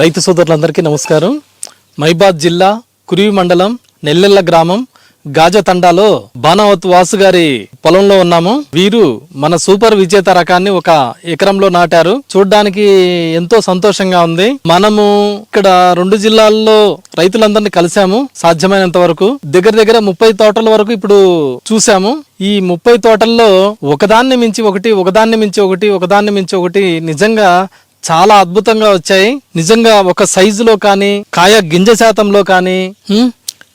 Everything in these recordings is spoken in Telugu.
రైతు సోదరులందరికీ నమస్కారం. మైబాద్ జిల్లా కురివి మండలం నెల్లెల్ల గ్రామం గాజతండాలో బాణావత్ వాసు గారి పొలంలో ఉన్నాము. వీరు మన సూపర్ విజేత రకాన్ని ఒక ఎకరంలో నాటారు. చూడడానికి ఎంతో సంతోషంగా ఉంది. మనము ఇక్కడ రెండు జిల్లాల్లో రైతులందరినీ కలిసాము సాధ్యమైనంత వరకు. దగ్గర దగ్గర ముప్పై తోటల వరకు ఇప్పుడు చూసాము ఈ ముప్పై తోటల్లో ఒకదాన్ని మించి ఒకటి ఒకదాన్ని మించి ఒకటి ఒకదాన్ని మించి ఒకటి నిజంగా చాలా అద్భుతంగా వచ్చాయి. నిజంగా ఒక సైజులో కానీ కాయ గింజ శాతంలో కానీ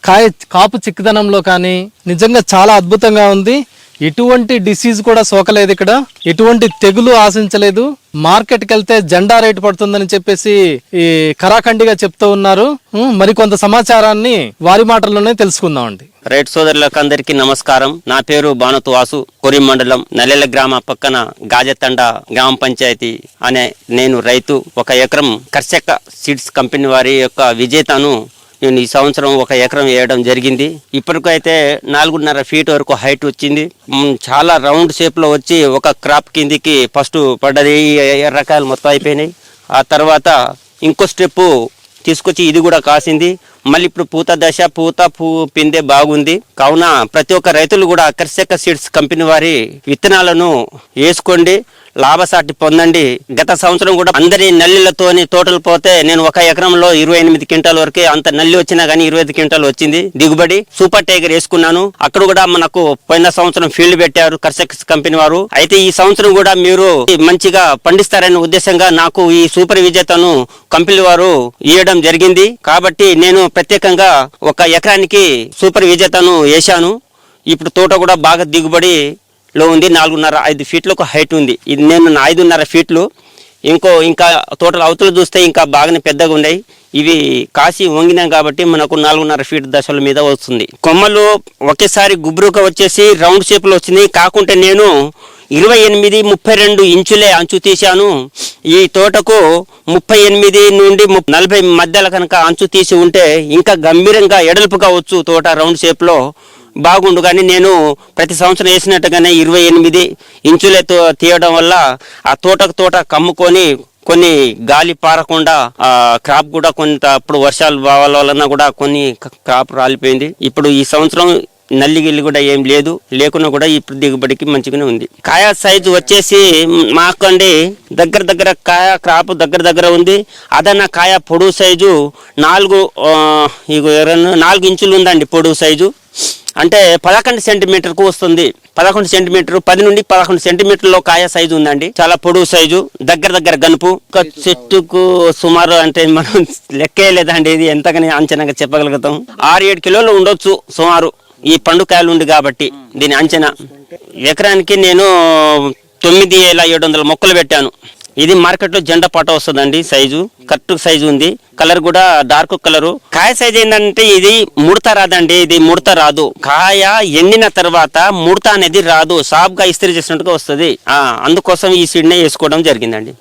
కాయ కాపు చిక్కదనంలో కానీ నిజంగా చాలా అద్భుతంగా ఉంది. ఎటువంటి డిసీజ్ కూడా సోకలేదు ఇక్కడ. ఎటువంటి తెగులు ఆశించలేదు. మార్కెట్కి వెళ్తే జెండా రేటు పడుతుందని చెప్పేసి ఈ కరాఖండిగా చెప్తూ ఉన్నారు. మరికొంత సమాచారాన్ని వారి మాటల్లోనే తెలుసుకుందామండి. రైట్ సోదరులకు అందరికీ నమస్కారం. నా పేరు బానతు వాసు కొరి మండలం నల్లెల గ్రామ పక్కన గాజతండ గ్రామ పంచాయతీ అనే నేను రైతు. ఒక ఎకరం కర్షక సీడ్స్ కంపెనీ వారి యొక్క విజేతను నేను ఈ సంవత్సరం ఒక ఎకరం వేయడం జరిగింది. ఇప్పటికైతే నాలుగున్నర ఫీట్ వరకు హైట్ వచ్చింది. చాలా రౌండ్ షేప్లో వచ్చి ఒక క్రాప్ కిందికి ఫస్ట్ పడ్డది. రకాలు మొత్తం అయిపోయినాయి. ఆ తర్వాత ఇంకో స్టెప్పు తీసుకొచ్చి ఇది కూడా కాసింది. మళ్ళీ ఇప్పుడు పూత దశ పూత పూ పిందే బాగుంది. కావున ప్రతి ఒక్క రైతులు కూడా కర్షక సీడ్స్ కంపెనీ వారి విత్తనాలను వేసుకోండి. లాభసాటి పొందండి. గత సంవత్సరం కూడా అందరి నల్లిలతోని తోటలు పోతే నేను ఒక ఎకరంలో ఇరవై ఎనిమిది క్వింటాల వరకే అంత నల్లి వచ్చినా గానీ ఇరవై ఐదు క్వింటాలు వచ్చింది. దిగుబడి సూపర్ టైగర్ వేసుకున్నాను. అక్కడ కూడా మనకు పోయిన సంవత్సరం ఫీల్డ్ పెట్టారు కర్షక్స్ కంపెనీ వారు. అయితే ఈ సంవత్సరం కూడా మీరు మంచిగా పండిస్తారనే ఉద్దేశంగా నాకు ఈ సూపర్ విజేతను కంపెనీ వారు ఇవ్వడం జరిగింది. కాబట్టి నేను ప్రత్యేకంగా ఒక ఎకరానికి సూపర్ విజేతను వేశాను. ఇప్పుడు తోట కూడా బాగా దిగుబడి లో ఉంది నాలుగున్నర ఐదు ఫీట్లకు హైట్ ఉంది. ఇది నేను ఐదున్నర ఫీట్లు. ఇంకో ఇంకా తోటలు అవతలు చూస్తే ఇంకా బాగానే పెద్దగా ఉన్నాయి. ఇవి కాసి వంగినాం కాబట్టి మనకు నాలుగున్నర ఫీట్ దశల మీద వస్తుంది. కొమ్మలు ఒకేసారి గుబురుగా వచ్చేసి రౌండ్ షేప్లో వచ్చింది కాకుంటే నేను ఇరవై ఎనిమిది ముప్పై రెండు ఇంచులే అంచు తీశాను. ఈ తోటకు ముప్పై ఎనిమిది నుండి నలభై మధ్యలో కనుక అంచు తీసి ఉంటే ఇంకా గంభీరంగా ఎడల్పుగా వచ్చు తోట రౌండ్ షేప్లో. బాగుండు. కానీ నేను ప్రతి సంవత్సరం వేసినట్టుగానే ఇరవై ఎనిమిది ఇంచులతో తీయడం వల్ల ఆ తోటకు తోట కమ్ముకొని కొన్ని గాలి పారకుండా ఆ క్రాప్ కూడా కొంత అప్పుడు వర్షాలు బావాల వలన కూడా కొన్ని క్రాప్ రాలిపోయింది. ఇప్పుడు ఈ సంవత్సరం నల్లి గిల్లి కూడా ఏం లేదు. లేకున్నా కూడా ఇప్పుడు దిగుబడికి మంచిగానే ఉంది. కాయ సైజు వచ్చేసి మాకండి దగ్గర దగ్గర కాయ క్రాప్ దగ్గర దగ్గర ఉంది. అదన్న కాయ పొడువు సైజు నాలుగు నాలుగు ఇంచులు ఉందండి పొడువు సైజు అంటే పదకొండు సెంటీమీటర్కు వస్తుంది. పదకొండు సెంటీమీటర్ పది నుండి పదకొండు సెంటీమీటర్లో కాయ సైజు ఉందండి. చాలా పొడువు సైజు దగ్గర దగ్గర గనుపు. ఒక చెట్టుకు సుమారు అంటే మనం లెక్కే లేదండి. ఇది ఎంతగానే అంచనాగా చెప్పగలుగుతాం. ఆరు ఏడు కిలోలు ఉండొచ్చు సుమారు. ఈ పండుకాయలు ఉంది కాబట్టి దీని అంచనా. ఎకరానికి నేను తొమ్మిది వేల ఏడు వందల మొక్కలు పెట్టాను. ఇది మార్కెట్లో జెండా పాట వస్తుందండి సైజు. కరెక్ట్ సైజు ఉంది. కలర్ కూడా డార్క్ కలరు. కాయ సైజ్ ఏంటంటే ఇది ముడత రాదండి. ఇది ముడత రాదు. కాయ ఎండిన తర్వాత ముడత అనేది రాదు. సాఫ్గా ఇస్త్రీ చేసినట్టుగా వస్తుంది. అందుకోసం ఈ సీడ్నే వేసుకోవడం జరిగిందండి.